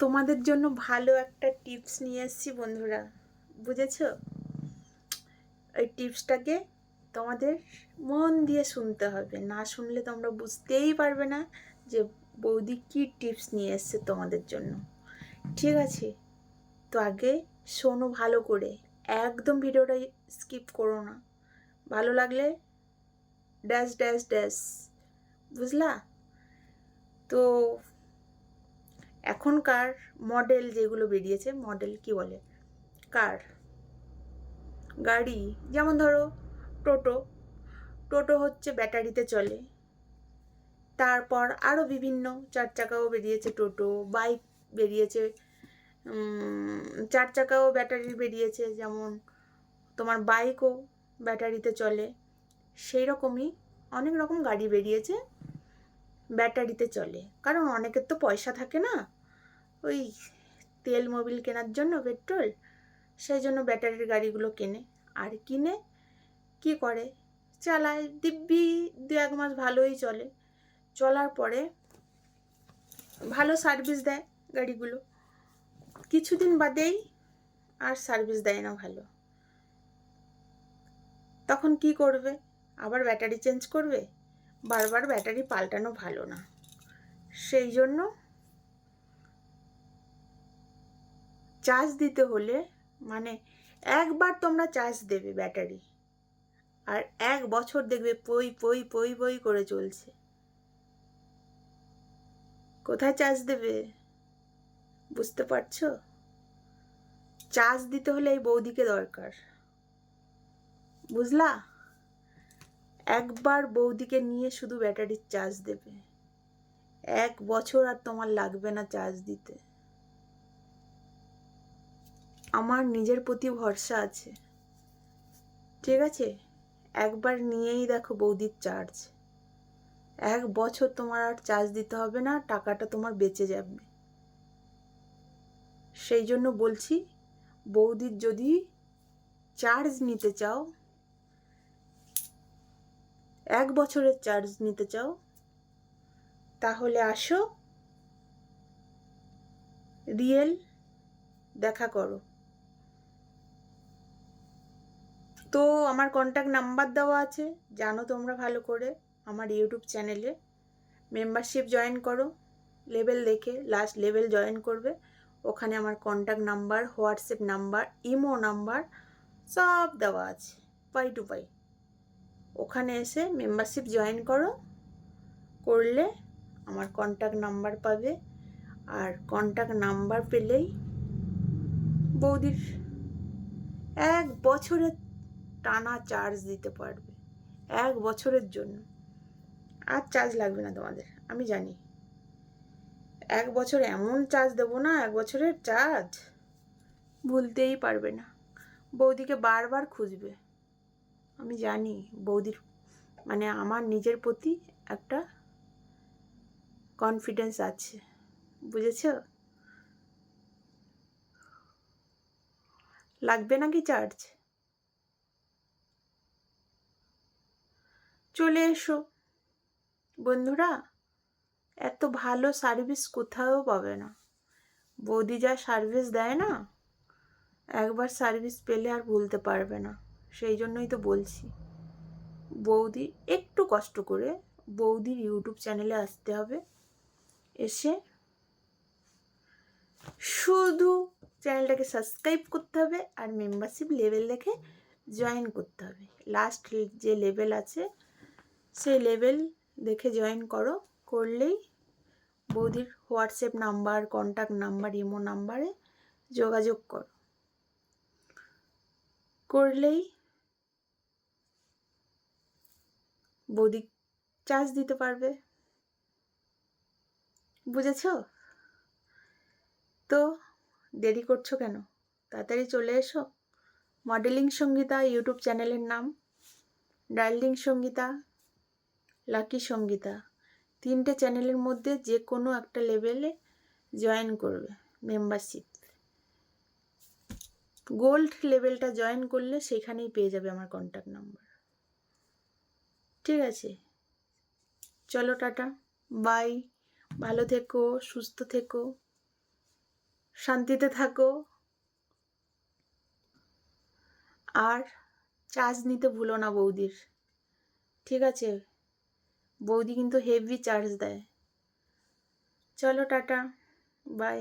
তোমাদের জন্য ভালো একটা টিপস নিয়ে এসেছি বন্ধুরা। বুঝেছ? ওই টিপসটাকে তোমাদের মন দিয়ে শুনতে হবে। না শুনলে তোমরা বুঝতেই পারবে না যে বৌদি কী টিপস নিয়ে এসছে তোমাদের জন্য। ঠিক আছে? তো আগে শোনো ভালো করে। একদম ভিডিওটা স্কিপ করো না। ভালো লাগলে ড্যাশ ড্যাশ ড্যাশ। বুঝলা? তো এখনকার মডেল যেগুলো বেরিয়েছে মডেল কি বলে? কার গাড়ি, যেমন ধরো টোটো টোটো হচ্ছে ব্যাটারিতে চলে। তারপর আরও বিভিন্ন চার চাকাও বেরিয়েছে টোটো বাইক বেরিয়েছে চার চাকাও ব্যাটারি বেরিয়েছে, যেমন তোমার বাইকও ব্যাটারিতে চলে। সেই রকমই অনেক রকম গাড়ি বেরিয়েছে ব্যাটারিতে চলে। কারণ অনেকের তো পয়সা থাকে না। ওই তেল মোবিল কেনার জন্য পেট্রোল, সেই জন্য ব্যাটারির গাড়িগুলো কেনে। আর কিনে কি করে? চালায়। দিব্যি দু এক মাস ভালোই চলে। চলার পরে ভালো সার্ভিস দেয় গাড়িগুলো। কিছুদিন বাদেই আর সার্ভিস দেয় না ভালো। তখন কি করবে? আবার ব্যাটারি চেঞ্জ করবে? বারবার ব্যাটারি পাল্টানো ভালো না। সেই জন্য চার্জ দিতে হলে মানে একবার তোমরা চার্জ দেবে ব্যাটারি। আর এক বছর দেখবে পই পই পই পই করে চলছে। কোথায় চার্জ দেবে? বুঝতে পারছ? চার্জ দিতে হলে এই বৌদিকে দরকার। বুঝলা? একবার বৌদিকে নিয়ে শুধু ব্যাটারির চার্জ দেবে। এক বছর আর তোমার লাগবে না চার্জ দিতে। আমার নিজের প্রতি ভরসা আছে। ঠিক আছে? একবার নিয়েই দেখো বৌদির চার্জ এক বছর তোমার আর চার্জ দিতে হবে না, টাকাটা তোমার বেঁচে যাবে। সেই জন্য বলছি বৌদির যদি চার্জ নিতে চাও, এক বছরের চার্জ নিতে চাও, তাহলে আসো রিয়েল দেখা করো। তো আমার কন্ট্যাক্ট নাম্বার দেওয়া আছে, জানো তোমরা ভালো করে, আমার ইউটিউব চ্যানেলে মেম্বারশিপ জয়েন করো লেভেল দেখে লাস্ট লেভেল জয়েন করবে। ওখানে আমার contact number WhatsApp number imo number সব দেওয়া আছে পাই টু পাই ওখানে এসে মেম্বারশিপ জয়েন করো, করলে আমার কন্ট্যাক্ট নাম্বার পাবে। আর কন্ট্যাক্ট নাম্বার পেলেই বৌদির এক বছরের টানা চার্জ দিতে পারবে। এক বছরের জন্য। আর চার্জ লাগবে না তোমাদের, আমি জানি। এক বছর এমন চার্জ দেবো না, এক বছরের চার্জ ভুলতেই পারবে না। বৌদিকে বারবার খুঁজবে। আমি জানি বৌদির মানে আমার নিজের প্রতি একটা কনফিডেন্স আছে। বুঝেছ? লাগবে নাকি চার্জ চলে এসো। বন্ধুরা, এত ভালো সার্ভিস কোথাও পাবে না। বৌদি যা সার্ভিস দেয় না, একবার সার্ভিস পেলে আর ভুলতে পারবে না। সেই জন্যই তো বলছি, বৌদি একটু কষ্ট করে বৌদির ইউটিউব চ্যানেলে আসতে হবে। এসে শুধু চ্যানেলটাকে সাবস্ক্রাইব করতে হবে আর মেম্বারশিপ লেভেল দেখে জয়েন করতে হবে। লাস্ট যে লেভেল আছে সেই লেভেল দেখে জয়েন করো। করলেই বৌদির WhatsApp number contact number imo নাম্বারে যোগাযোগ করো। করলেই বৌদি চার্জ দিতে পারবে। বুঝেছ? তো দেরি করছ কেন? তাড়াতাড়ি চলে এসো। মডেলিং সঙ্গীতা ইউটিউব চ্যানেলের নাম। Darling Sangeeta lucky Sangeeta. তিনটে চ্যানেলের মধ্যে যে কোনো একটা লেভেলে জয়েন করবে মেম্বারশিপ গোল্ড লেভেলটা জয়েন করলে সেখানেই পেয়ে যাবে আমার কন্ট্যাক্ট নাম্বার ঠিক আছে? চলো টাটা। বাই ভালো থেকো, সুস্থ থেকো। শান্তিতে থাকো। আর চার্জ নিতে ভুলো না বৌদির। ঠিক আছে? বৌদি কিন্তু হেভি চার্জ দেয়। চলো টাটা বাই